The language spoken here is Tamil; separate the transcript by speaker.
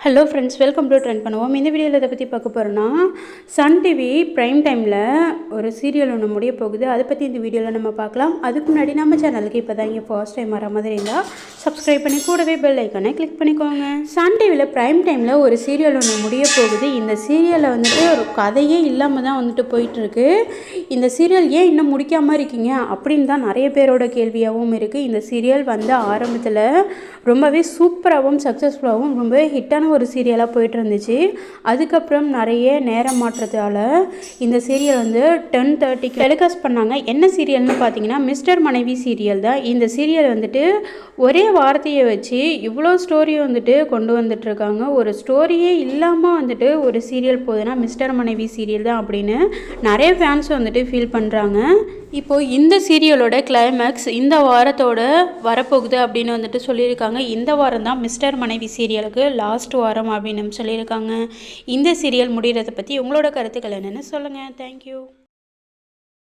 Speaker 1: Hello friends welcome to trend பண்ணுவோம் இந்த வீடியோவில் இதை பற்றி பார்க்க போகிறோன்னா சன் டிவி ப்ரைம் டைமில் ஒரு சீரியல் ஒன்று முடிய போகுது அதை பற்றி இந்த வீடியோவில் நம்ம பார்க்கலாம். அதுக்கு முன்னாடி நம்ம சேனலுக்கு இப்போ தான் இங்கே ஃபர்ஸ்ட் டைம் வர மாதிரி இருந்தால் சப்ஸ்கிரைப் பண்ணி கூடவே பெல் ஐக்கனை கிளிக் பண்ணிக்கோங்க. சன் டிவியில் ப்ரைம் டைமில் ஒரு சீரியல் ஒன்று முடிய போகுது. இந்த சீரியலில் வந்துட்டு ஒரு கதையே இல்லாமல் தான் வந்துட்டு போயிட்டுருக்கு இந்த சீரியல் ஏன் இன்னும் முடிக்காமல் இருக்கீங்க? அப்படின்னு தான் நிறைய பேரோட கேள்வியாகவும் இருக்குது இந்த சீரியல் வந்து ஆரம்பத்தில் ரொம்பவே சூப்பராகவும் சக்ஸஸ்ஃபுல்லாகவும் ரொம்பவே ஹிட்டான ஒரு சீரியலாக போயிட்டு இருந்துச்சு. அதுக்கப்புறம் நிறைய நேரம் மாற்றத்தால் இந்த சீரியல் வந்து டென் தேர்ட்டிக்கு டெலிகாஸ்ட் பண்ணாங்க. என்ன சீரியல்னு பார்த்தீங்கன்னா மிஸ்டர் மனைவி சீரியல் தான். இந்த சீரியல் வந்துட்டு ஒரே வார்த்தையை வச்சு இவ்வளோ ஸ்டோரி வந்துட்டு கொண்டு வந்துட்டுருக்காங்க. ஒரு ஸ்டோரியே இல்லாமல் வந்துட்டு ஒரு சீரியல் போகுதுன்னா மிஸ்டர் மனைவி சீரியல் தான் அப்படின்னு நிறைய ஃபேன்ஸ் வந்துட்டு ஃபீல் பண்ணுறாங்க இப்போது இந்த சீரியலோட கிளைமேக்ஸ் இந்த வாரத்தோட வரப்போகுது அப்படின்னு வந்துட்டு சொல்லியிருக்காங்க. இந்த வாரம் தான் மிஸ்டர் மனைவி சீரியலுக்கு லாஸ்ட் வாரம் அப்படின்னு சொல்லியிருக்காங்க. இந்த சீரியல் முடிகிறத பற்றி உங்களோட கருத்துக்கள் என்னென்னு சொல்லுங்கள் தேங்க்யூ